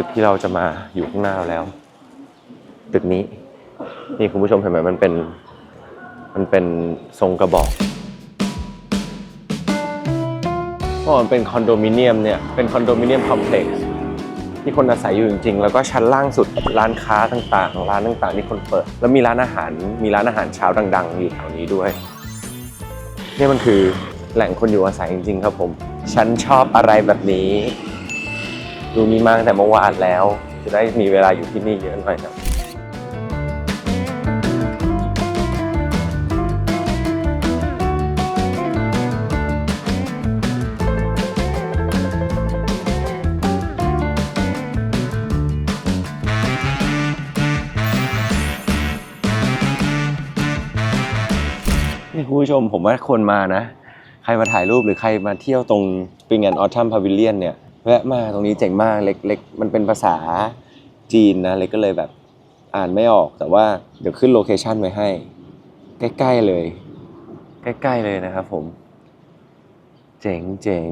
ตึกที่เราจะมาอยู่ข้างหน้าเราแล้ว ตึกนี้ นี่คุณผู้ชมเห็นไหมมันเป็นมันเป็นทรงกระบอกเพราะมันเป็นคอนโดมิเนียมเนี่ยเป็นคอนโดมิเนียมคอมเพล็กซ์ที่คนอาศัยอยู่จริงๆ แล้วก็ชั้นล่างสุดร้านค้าต่างๆ ร้านต่างๆที่คนเปิด แล้วมีร้านอาหารมีร้านอาหารเช้าดัง ๆ อยู่แถวนี้ด้วย นี่มันคือแหล่งคนอยู่อาศัยจริง ๆ ครับผม ฉันชอบอะไรแบบนี้ ดูนี้มาตั้งแต่เมื่อวานแล้ว จะได้มีเวลาอยู่ที่นี่เยอะหน่อยนะนี่คุณผู้ชมผมว่าคนมานะ ใครมาถ่ายรูปหรือใครมาเที่ยวตรง Spring and Autumn Pavilion เนี่ย แวะมาตรงนี้เจ๋งมากเล็กเล็กมันเป็นภาษาจีนนะเล็กก็เลยแบบอ่านไม่ออกแต่ว่าเดี๋ยวขึ้นโลเคชันไว้ให้ ใกล้ๆเลย ใกล้ๆเลยนะครับผม เจ๋งเจ๋ง